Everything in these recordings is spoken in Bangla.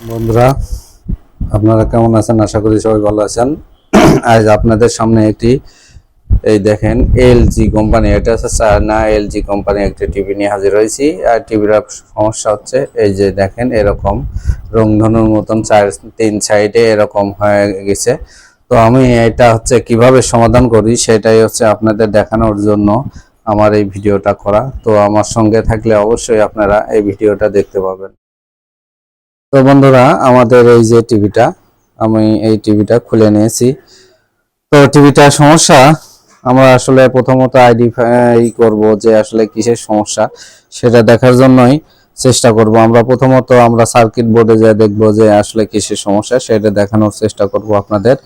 বন্ধুরা, আপনারা কেমন আছেন? আশা করি সবাই ভালো আছেন। আজ আপনাদের সামনে একটি, এই দেখেন এলজি কোম্পানি এটা হচ্ছে চায়না এলজি কোম্পানি একটি টিভি নিয়ে হাজির হয়েছি। আর টিভির সমস্যা হচ্ছে, এই যে দেখেন, এরকম রংধনুর মতন চার, তিন সাইডে এরকম হয়ে গেছে। তো আমি এটা হচ্ছে কীভাবে সমাধান করি, সেটাই হচ্ছে আপনাদের দেখানোর জন্য আমার এই ভিডিওটা করা। তো আমার সঙ্গে থাকলে অবশ্যই আপনারা এই ভিডিওটা দেখতে পাবেন। তো বন্ধুরা, আমাদের এই যে টিভিটা, আমি এই টিভিটা খুলে নিয়েছি। তো টিভিটার সমস্যা, আমরা আসলে প্রথমত আইডেন্টিফাই করব যে আসলে কিসের সমস্যা, সেটা দেখার জন্যই চেষ্টা করব। আমরা প্রথমত আমরা সার্কিট বোর্ডে যা দেখব যে আসলে কিসের সমস্যা, সেটা দেখানোর চেষ্টা করব আপনাদের।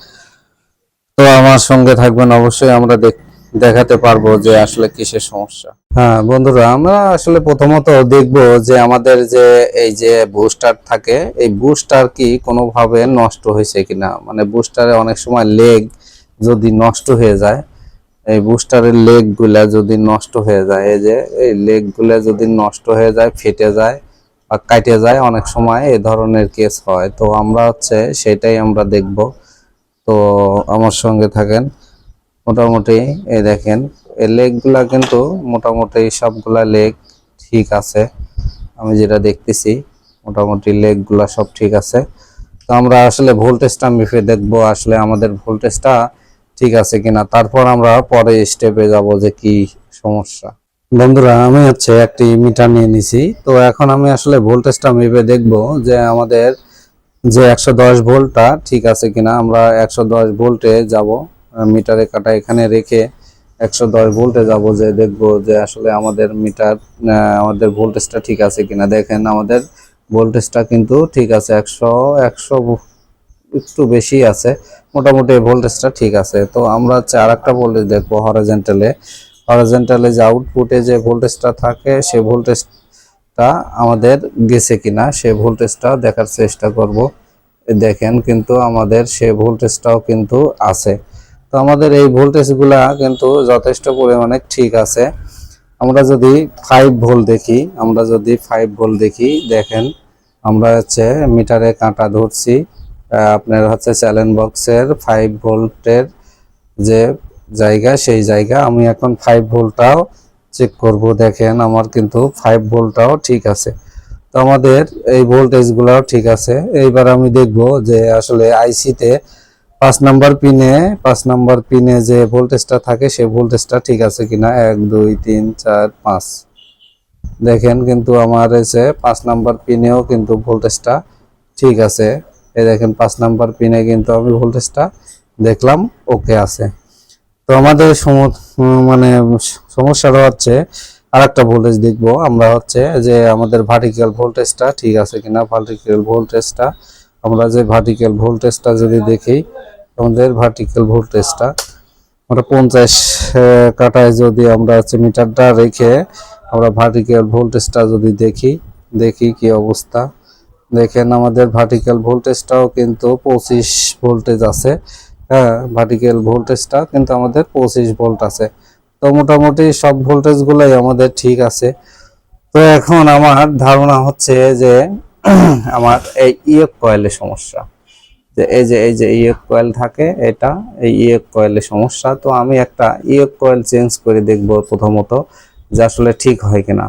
তো আমার সঙ্গে থাকবেন অবশ্যই আমরা দেখ- দেখাতে পারব যে আসলে কিসের সমস্যা। হ্যাঁ বন্ধুরা, আমরা আসলে প্রথমত দেখব যে আমাদের যে এই যে বুস্টার থাকে, এই বুস্টার কি কোনোভাবে নষ্ট হয়েছে কিনা? মানে বুস্টারে অনেক সময় লেগ যদি নষ্ট হয়ে যায়, এই বুস্টারের লেগগুলা যদি নষ্ট হয়ে যায়, এই যে এই লেগগুলা যদি নষ্ট হয়ে যায়, ফেটে যায় বা কাটে যায়, অনেক সময় এই ধরনের কেস হয়। তো আমরা হচ্ছে সেটাই আমরা দেখব। তো আমার সঙ্গে থাকেন মোটামুটি এই দেখেন এই লেগগুলা কিন্তু মোটামুটি সবগুলা লেগ ঠিক আছে। আমি যেটা দেখতেছি, মোটামুটি লেগগুলা সব ঠিক আছে। তো আমরা আসলে ভোল্টেজটা মেপে দেখব, আসলে আমাদের ভোল্টেজটা ঠিক আছে কিনা। তারপর আমরা পরে স্টেপে যাব যে কি সমস্যা। বন্ধুরা, আমি হচ্ছে একটি মিটার নিয়ে নিছি। তো এখন আমি আসলে ভোল্টেজটা মেপে দেখব যে আমাদের যে একশো দশ ভোল্টটা ঠিক আছে কিনা, আমরা একশো দশ ভোল্টে যাব। মিটারে কাটা এখানে রেখে একশো দশ ভোল্টে যাব, যে দেখব যে আসলে আমাদের মিটার আমাদের ভোল্টেজটা ঠিক আছে কিনা। দেখেন আমাদের ভোল্টেজটা কিন্তু ঠিক আছে, একশো একশো একটু বেশি আছে, মোটামুটি ভোল্টেজটা ঠিক আছে। তো আমরা হচ্ছে আর একটা ভোল্টেজ দেখব হরিজেন্টালে হরিজেন্টালে যে আউটপুটে যে ভোল্টেজটা থাকে, সে ভোল্টেজটা আমাদের গেছে কিনা, সে ভোল্টেজটা দেখার চেষ্টা করব। দেখেন কিন্তু আমাদের সে ভোল্টেজটাও কিন্তু আছে। তো আমাদের এই ভোল্টেজগুলা কিন্তু যথেষ্ট পরিমাণে ঠিক আছে। আমরা যদি ফাইভ ভোল্ট দেখি, আমরা যদি ফাইভ ভোল্ট দেখি, দেখেন আমরা হচ্ছে মিটারে কাঁটা ধরছি আপনার হচ্ছে চ্যালেঞ্জ বক্সের ফাইভ ভোল্টের যে জায়গা, সেই জায়গা আমি এখন ফাইভ ভোল্টটাও চেক করব। দেখেন আমার কিন্তু ফাইভ ভোল্টটাও ঠিক আছে। তো আমাদের এই ভোল্টেজগুলোও ঠিক আছে। এইবার আমি দেখব যে আসলে আইসিতে পাঁচ নাম্বার পিনে, পাঁচ নাম্বার পিনে যে ভোল্টেজটা থাকে, সেই ভোল্টেজটা ঠিক আছে কিনা? এক, দুই, তিন, চার, পাঁচ। দেখেন কিন্তু আমার এসে পাঁচ নাম্বার পিনেও কিন্তু ভোল্টেজটা ঠিক আছে। এই দেখেন পাঁচ নাম্বার পিনে কিন্তু আমি ভোল্টেজটা দেখলাম ওকে আছে। তো আমাদের মানে সমস্যাটা হচ্ছে আর একটা ভোল্টেজ দেখব। আমরা হচ্ছে যে আমাদের ভার্টিক্যাল ভোল্টেজটা ঠিক আছে কিনা? ভার্টিক্যাল ভোল্টেজটা আমরা যে ভার্টিক্যাল ভোল্টেজটা যদি দেখি, আমাদের ভার্টিক্যাল ভোল্টেজটা আমরা পঞ্চাশ কাটায় যদি আমরা হচ্ছে মিটারটা রেখে আমরা ভার্টিক্যাল ভোল্টেজটা যদি দেখি দেখি কি অবস্থা। দেখেন আমাদের ভার্টিক্যাল ভোল্টেজটাও কিন্তু পঁচিশ ভোল্টেজ আছে। হ্যাঁ ভার্টিক্যাল ভোল্টেজটা কিন্তু আমাদের পঁচিশ ভোল্ট আছে। তো মোটামুটি সব ভোল্টেজগুলোই আমাদের ঠিক আছে। তো এখন আমার ধারণা হচ্ছে যে আমার এই ইয়েক কয়েলের সমস্যা। যে এই যে এই যে ইয়েক কয়েল থাকে, এটা এই ইয়েক কয়েলের সমস্যা। তো আমি একটা ইয়েক কয়েল চেঞ্জ করে দেখব প্রথমত, যে আসলে ঠিক হয় কিনা।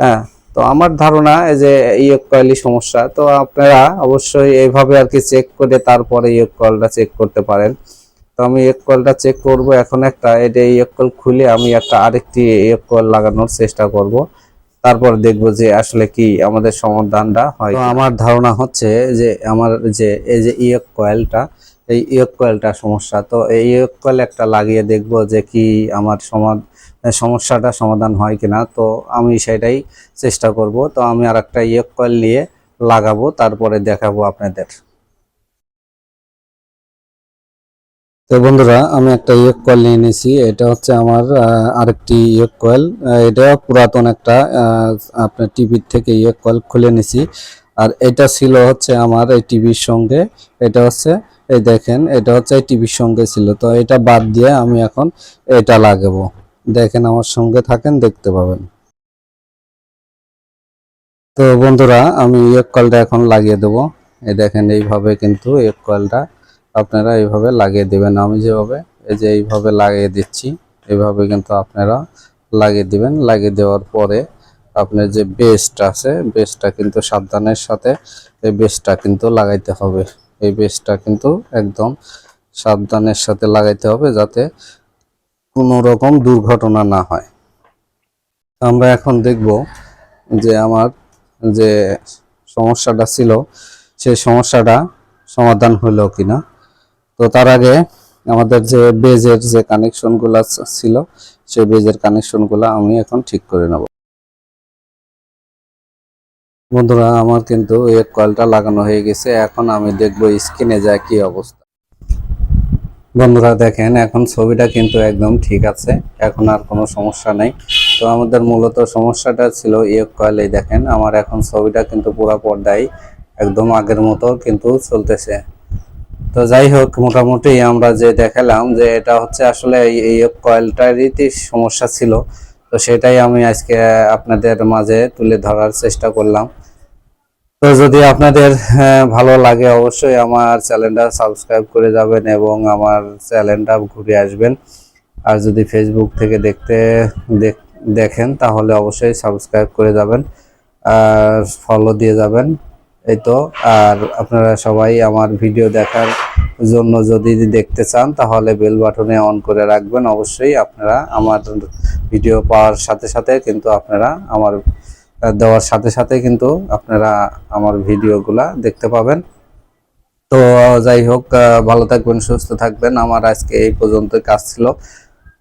হ্যাঁ তো আমার ধারণা এই যে ইয়েক কয়েলই সমস্যা। তো আপনারা অবশ্যই এইভাবে আর কি চেক করে তারপরে ইয়েক কয়েলটা চেক করতে পারেন। তো আমি ইয়েক কয়েলটা চেক করব। এখন একটা এটা ইয়েক কয়েল খুলে আমি একটা আরেকটি ইয়েক কয়েল লাগানোর চেষ্টা করব। তারপর দেখব যে আসলে কি আমাদের সমাধানটা হয় তো আমার ধারণা হচ্ছে যে আমার যে এই যে ইয়েক কয়েলটা এই ইয়েক কয়েলটা সমস্যা। তো এই ইয়েক কয়েল একটা লাগিয়ে দেখব যে কি আমার সমাধান সমস্যাটা সমাধান হয় কিনা। তো আমি সেটাই চেষ্টা করব। তো আমি আর একটা ইয়েক কয়েল নিয়ে লাগাবো তারপরে দেখাবো আপনাদের। তো বন্ধুরা, আমি একটা ইয়েক কয়েল নিয়ে নিয়েছি। এটা হচ্ছে আমার আরেকটি ইয়েক কয়েল। এটা পুরাতন একটা আপনার টিভির থেকে ইয়েক কয়েল খুলে নিয়েছি। আর এটা ছিল হচ্ছে আমার এই টিভির সঙ্গে। এটা হচ্ছে, এই দেখেন, এটা হচ্ছে এই টিভির সঙ্গে ছিল। তো এটা বাদ দিয়ে আমি এখন এটা লাগাবো। দেখেন, আমার সঙ্গে থাকেন, দেখতে পাবেন। তো বন্ধুরা, আমি ইয়েক কলটা এখন লাগিয়ে দেবো। এই দেখেন, এইভাবে কিন্তু এক কয়েলটা আপনারা এইভাবে লাগিয়ে দিবেন। আমি যেভাবে, এই যে এইভাবে লাগিয়ে দিচ্ছি, এইভাবে কিন্তু আপনারা লাগিয়ে দিবেন। লাগিয়ে দেওয়ার পরে আপনার যে বেসটা আছে বেসটা কিন্তু সাবধানের সাথে এই বেসটা কিন্তু লাগাইতে হবে। এই বেসটা কিন্তু একদম সাবধানের সাথে লাগাইতে হবে যাতে কোনো রকম দুর্ঘটনা না হয়। আমরা এখন দেখব যে আমার যে সমস্যাটা ছিল, সেই সমস্যাটা সমাধান হলো কিনা। তো তার আগে আমাদের যে বেজের যে কানেকশনগুলো ছিল, সেই বেজের কানেকশনগুলো আমি এখন ঠিক করে নেব। বন্ধুরা, আমার কিন্তু এর কয়েলটা লাগানো হয়ে গেছে। এখন আমি দেখব স্ক্রিনে যায় কি অবস্থা। বন্ধুরা, দেখেন, এখন ছবিটা কিন্তু একদম ঠিক আছে। এখন আর কোনো সমস্যা নেই। তো আমাদের মূলত সমস্যাটা ছিল ইয়ে কয়েল এই দেখেন, আমার এখন ছবিটা কিন্তু পুরো পর্দায় একদম আগের মতো কিন্তু চলতেছে। তো যাই হোক মোটামুটি আমরা যে দেখালাম যে এটা হচ্ছে আসলে এই- কয়েলটারই সমস্যা ছিল। তো সেটাই আমি আজকে আপনাদের মাঝে তুলে ধরার চেষ্টা করলাম। তো যদি আপনাদের হ্যাঁ, ভালো লাগে অবশ্যই আমার চ্যানেলটা সাবস্ক্রাইব করে যাবেন এবং আমার চ্যানেলটা ঘুরে আসবেন। আর যদি ফেসবুক থেকে দেখতে দেখ- দেখেন তাহলে অবশ্যই সাবস্ক্রাইব করে যাবেন। আর ফলো দিয়ে যাবেন। এই তো, আর আপনারা সবাই আমার ভিডিও দেখার জন্য যদি দেখতে চান, তাহলে বেল বাটনে অন করে রাখবেন। অবশ্যই আপনারা আমার ভিডিও পাওয়ার সাথে সাথে কিন্তু আপনারা আমার দেওয়ার সাথে সাথে কিন্তু আপনারা আমার ভিডিওগুলা দেখতে পাবেন। তো যাই হোক ভালো থাকবেন, সুস্থ থাকবেন। আমার আজকে এই পর্যন্ত কাজ ছিল।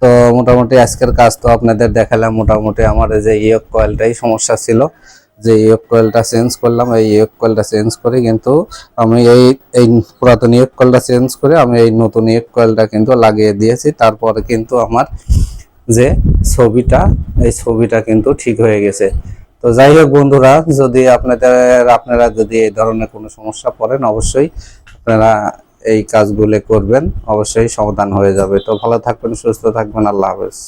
তো মোটামুটি আজকের কাজ তো আপনাদের দেখালাম। মোটামুটি আমার যে ইয়ক কয়েলটাই সমস্যা ছিল। যে ইয়ক কয়েলটা চেঞ্জ করলাম, এই ইয়ক কয়েলটা চেঞ্জ করে কিন্তু আমি এই এই পুরাতন ইয়ক কয়েলটা চেঞ্জ করে আমি এই নতুন ইয়ক কয়েলটা কিন্তু লাগিয়ে দিয়েছি। তারপরে কিন্তু আমার যে ছবিটা, এই ছবিটা কিন্তু ঠিক হয়ে গেছে। তো যাই হোক বন্ধুরা, যদি আপনাদের, আপনারা যদি এই ধরনের কোনো সমস্যা পড়েন, অবশ্যই আপনারা এই কাজগুলো করবেন, অবশ্যই সমাধান হয়ে যাবে। তো ভালো থাকবেন, সুস্থ থাকবেন, আল্লাহ হাফেজ।